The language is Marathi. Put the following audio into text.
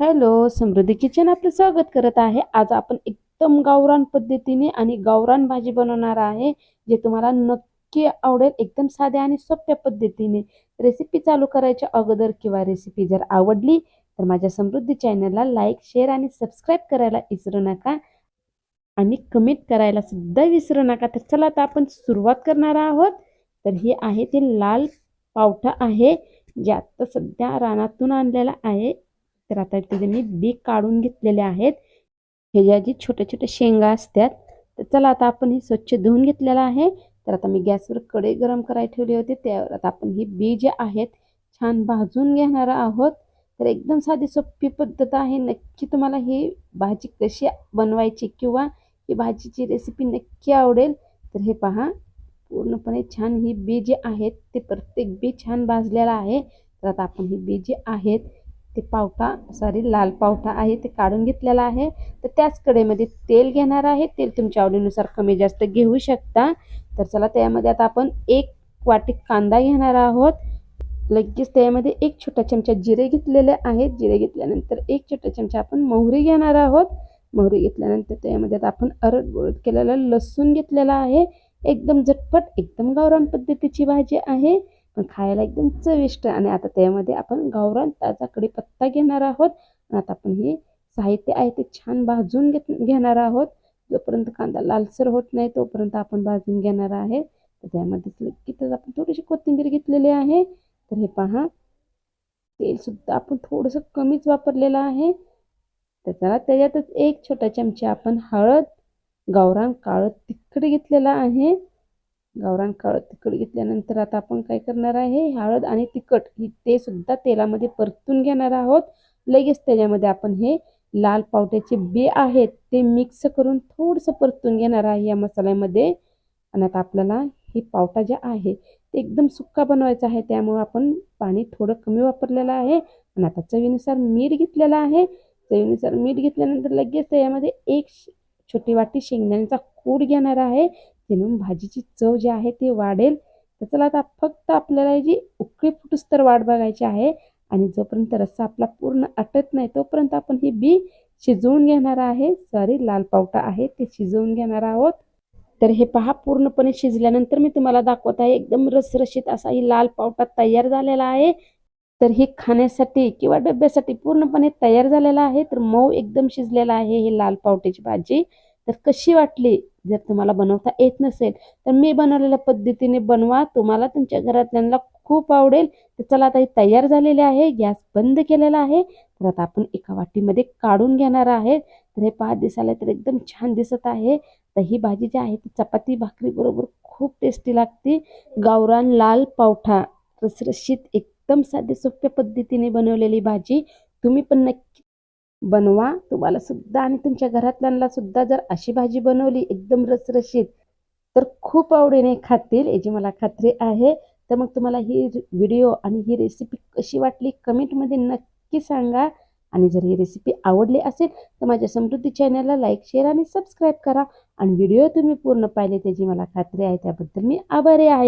हॅलो समृद्धी किचन आपलं स्वागत करत आहे. आज आपण एकदम गावरान पद्धतीने आणि गावरान भाजी बनवणार आहे जे तुम्हाला नक्की आवडेल. एकदम साध्या आणि सोप्या पद्धतीने रेसिपी चालू करायच्या अगोदर किंवा रेसिपी जर आवडली तर माझ्या समृद्धी चॅनलला लाईक शेअर आणि सबस्क्राईब करायला विसरू नका. आणि कमेंट करायला सुद्धा विसरू नका. तर चला आता आपण सुरुवात करणार आहोत. तर हे आहे ते लाल पावठा आहे जे आत्ता सध्या रानातून आणलेला आहे. तर आता त्याचे मी बी काढून घेतलेले आहेत. हे ज्या जी छोट्या छोट्या शेंगा असतात तर चला आता आपण हे स्वच्छ धुवून घेतलेलं आहे. तर आता मी गॅसवर कडे गरम करायला ठेवली होती. त्यावर आता आपण ही बी जे आहेत छान भाजून घेणार आहोत. तर एकदम साधी सोपी पद्धत आहे. नक्की तुम्हाला ही भाजी कशी बनवायची किंवा ही भाजीची रेसिपी नक्की आवडेल तर हे पहा. पूर्णपणे छान ही बी जे आहेत ते प्रत्येक बी छान भाजलेला आहे. तर आता आपण ही बी जे आहेत ते पावटा सॉरी लाल पावटा आहे ते काढून घेतलेला आहे. तर त्याच कडेमध्ये तेल घेणार आहे. तेल तुमच्या आवडीनुसार कमी जास्त घेऊ शकता. तर चला त्यामध्ये आता आपण एक वाटी कांदा घेणार आहोत. लगेच त्यामध्ये एक छोटा चमचा जिरे घेतलेले आहेत. जिरे घेतल्यानंतर एक छोटा चमचा आपण मोहरी घेणार आहोत. मोहरी घेतल्यानंतर त्यामध्ये आता आपण अरड बुरड केलेला लसूण घेतलेला आहे. एकदम झटपट एकदम गावरान पद्धतीची भाजी आहे. खायला एकदम चविष्ट आणि आता त्यामध्ये आपण गावरान ताजा कढीपत्ता घेणार आहोत. आणि आता आपण हे साहित्य आहे ते छान भाजून घेत घेणार आहोत. जोपर्यंत कांदा लालसर होत नाही तोपर्यंत आपण भाजून घेणार आहे. तर त्यामध्ये तर आपण थोडीशी कोथिंबीर घेतलेली आहे. तर हे पहा. तेलसुद्धा आपण थोडंसं कमीच वापरलेलं आहे. तर चला त्याच्यातच एक छोटा चमचा आपण हळद गावरान काळं तिखट घेतलेला आहे. गावरान काळं तिखट घेतल्यानंतर आता आपण काय करणार आहे? हळद आणि तिखट ही ते सुद्धा तेलामध्ये परतून घेणार आहोत. लगेच त्याच्यामध्ये आपण हे लाल पावट्याचे बे आहेत ते मिक्स करून थोडंसं परतून घेणार आहे या मसाल्यामध्ये. आणि आता आपल्याला हे पावटा जे आहे ते एकदम सुक्का बनवायचा आहे. त्यामुळे आपण पाणी थोडं कमी वापरलेलं आहे. आणि आता चवीनुसार मीठ घेतलेलं आहे. चवीनुसार मीठ घेतल्यानंतर लगेच त्याच्यामध्ये एक छोटी वाटी शेंगदाण्याचा कूड घेणार आहे. जेणेकरून भाजीची चव जी आहे ती वाढेल. तर चला आता फक्त आपल्याला जी उकळी फुटूस तर वाट बघायची आहे आणि जोपर्यंत रस्सा आपला पूर्ण आटत नाही तोपर्यंत आपण ही बी शिजवून घेणार आहे. सॉरी लाल पावटा आहे ते शिजवून घेणार आहोत. तर हे पहा पूर्णपणे शिजल्यानंतर मी तुम्हाला दाखवत आहे एकदम रसरशीत असा ही लाल पावटा तयार झालेला आहे. तर हे खाण्यासाठी किंवा डब्यासाठी पूर्णपणे तयार झालेला आहे. तर मऊ एकदम शिजलेला आहे हे लाल पावट्याची भाजी. तर कशी वाटली? जर तुम्हाला बनवता येत नसेल तर मी बनवलेल्या पद्धतीने बनवा. तुम्हाला तुमच्या घरातल्यांना खूप आवडेल. तर चला आता ही तयार झालेली आहे. गॅस बंद केलेला आहे. तर आता आपण एका वाटीमध्ये काढून घेणार आहे. तर हे पाच दिसायला तर एकदम छान दिसत आहे. तर ही भाजी जी आहे ती चपाती भाकरी बरोबर खूप टेस्टी लागते. गावरान लाल पावठा रसरशीत एकदम साधे सोप्या पद्धतीने बनवलेली भाजी. तुम्ही पण नक्की बनवा. तुम्हाला सुद्धा आणि तुमच्या घरातल्यांना सुद्धा जर अशी भाजी बनवली एकदम रसरशीत तर खूप आवडीने खातील. याची मला खात्री आहे. तर मग तुम्हाला ही व्हिडिओ आणि ही रेसिपी कशी वाटली कमेंटमध्ये नक्की सांगा. आणि जर ही रेसिपी आवडली असेल तर माझ्या समृद्धी चॅनलला लाईक शेअर आणि सबस्क्राईब करा. आणि व्हिडिओ तुम्ही पूर्ण पाहिले त्याची मला खात्री आहे त्याबद्दल मी आभारी आहे.